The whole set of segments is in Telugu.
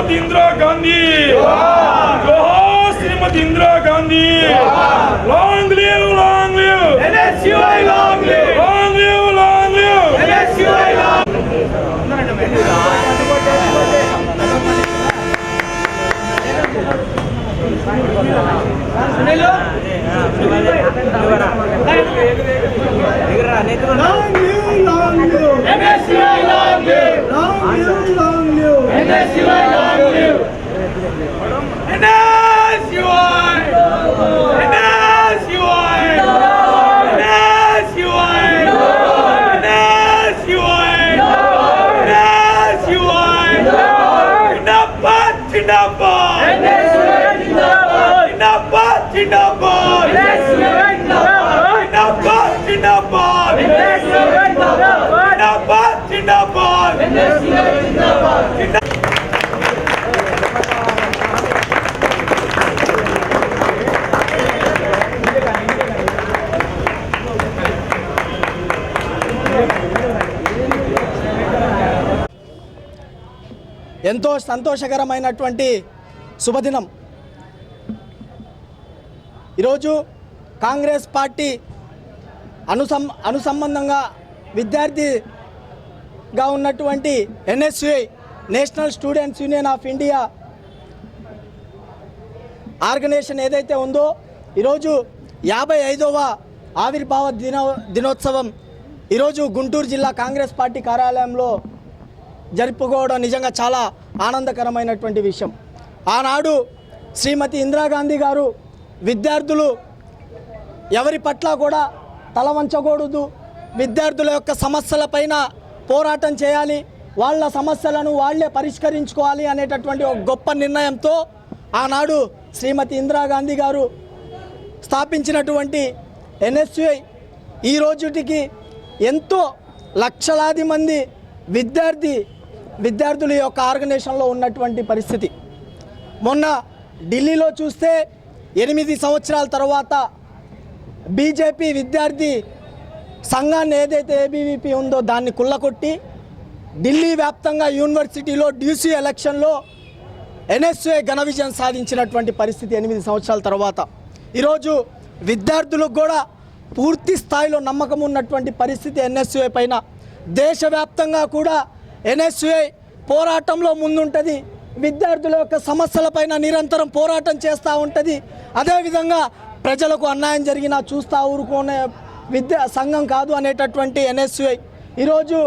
శ్రీమతి ఇందిరా గాంధీ జోహార్ Shrimati Indira Gandhi long live long live long live long live long live long live Zinnabad! Zinnabad! Zinnabad! ఎంతో సంతోషకరమైనటువంటి శుభదినం. ఈరోజు కాంగ్రెస్ పార్టీ అనుసం అనుసంబంధంగా విద్యార్థిగా ఉన్నటువంటి NSUI national students union of India organisation ఏదైతే ఉందో ఈరోజు యాభై ఐదవ ఆవిర్భావ దినో దినోత్సవం. ఈరోజు గుంటూరు జిల్లా కాంగ్రెస్ పార్టీ కార్యాలయంలో జరుపుకోవడం నిజంగా చాలా ఆనందకరమైనటువంటి విషయం. ఆనాడు శ్రీమతి ఇందిరాగాంధీ గారు విద్యార్థులు ఎవరి పట్ల కూడా తల వంచకూడదు. విద్యార్థుల యొక్క సమస్యలపైన పోరాటం చేయాలి. వాళ్ళ సమస్యలను వాళ్ళే పరిష్కరించుకోవాలి అనేటటువంటి ఒక గొప్ప నిర్ణయంతో ఆనాడు శ్రీమతి ఇందిరాగాంధీ గారు స్థాపించినటువంటి ఎన్ఎస్యుఐ ఈ రోజుటికి ఎంతో లక్షలాది మంది విద్యార్థి విద్యార్థుల యొక్క ఆర్గనైజేషన్లో ఉన్నటువంటి పరిస్థితి. మొన్న ఢిల్లీలో చూస్తే ఎనిమిది సంవత్సరాల తర్వాత బీజేపీ విద్యార్థి సంఘాన్ని ఏదైతే ఏబీవీపీ ఉందో దాన్ని కుళ్ళకొట్టి ఢిల్లీ వ్యాప్తంగా యూనివర్సిటీలో డ్యూసీ ఎలక్షన్లో ఎన్ఎస్ఏ ఘన విజయం సాధించినటువంటి పరిస్థితి ఎనిమిది సంవత్సరాల తర్వాత. ఈరోజు విద్యార్థులకు కూడా పూర్తి స్థాయిలో నమ్మకం ఉన్నటువంటి పరిస్థితి ఎన్ఎస్యుఐ పైన. దేశవ్యాప్తంగా కూడా ఎన్ఎస్యుఐ పోరాటంలో ముందుంటుంది. విద్యార్థుల యొక్క సమస్యలపైన నిరంతరం పోరాటం చేస్తూ ఉంటుంది. అదేవిధంగా ప్రజలకు అన్యాయం జరిగినా చూస్తూ ఊరుకునే విద్యా సంఘం కాదు అనేటటువంటి ఎన్ఎస్యుఐ. ఈరోజు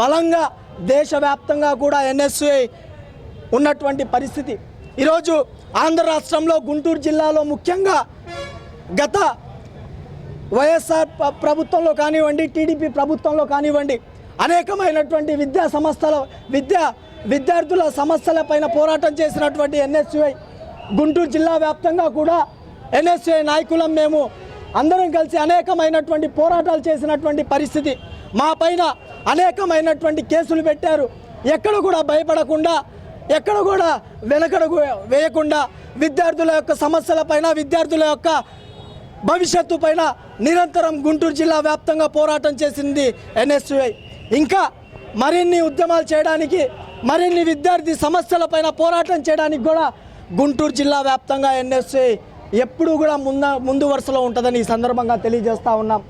బలంగా దేశవ్యాప్తంగా కూడా ఎన్ఎస్యుఐ ఉన్నటువంటి పరిస్థితి. ఈరోజు ఆంధ్ర రాష్ట్రంలో గుంటూరు జిల్లాలో ముఖ్యంగా గత వైఎస్ఆర్ ప్రభుత్వంలో కానివ్వండి టీడీపీ ప్రభుత్వంలో కానివ్వండి అనేకమైనటువంటి విద్యా సంస్థల విద్యా విద్యార్థుల సమస్యల పైన పోరాటం చేసినటువంటి ఎన్ఎస్యుఐ గుంటూరు జిల్లా వ్యాప్తంగా కూడా ఎన్ఎస్యుఐ నాయకులం మేము అందరం కలిసి అనేకమైనటువంటి పోరాటాలు చేసినటువంటి పరిస్థితి మా పైన అనేకమైనటువంటి కేసులు పెట్టారు. ఎక్కడ కూడా భయపడకుండా ఎక్కడ కూడా వెనకడుగు వేయకుండా విద్యార్థుల యొక్క సమస్యలపైన విద్యార్థుల యొక్క భవిష్యత్తు పైన నిరంతరం గుంటూరు జిల్లా వ్యాప్తంగా పోరాటం చేసింది ఎన్ఎస్యుఐ. ఇంకా మరిన్ని ఉద్యమాలు చేయడానికి మరిన్ని విద్యార్థి సమస్యలపైన పోరాటం చేయడానికి కూడా గుంటూరు జిల్లా వ్యాప్తంగా ఎన్ఎస్సీ ఎప్పుడూ కూడా ముంద ముందు వరుసలో ఉంటుందని ఈ సందర్భంగా తెలియజేస్తా ఉన్నాం.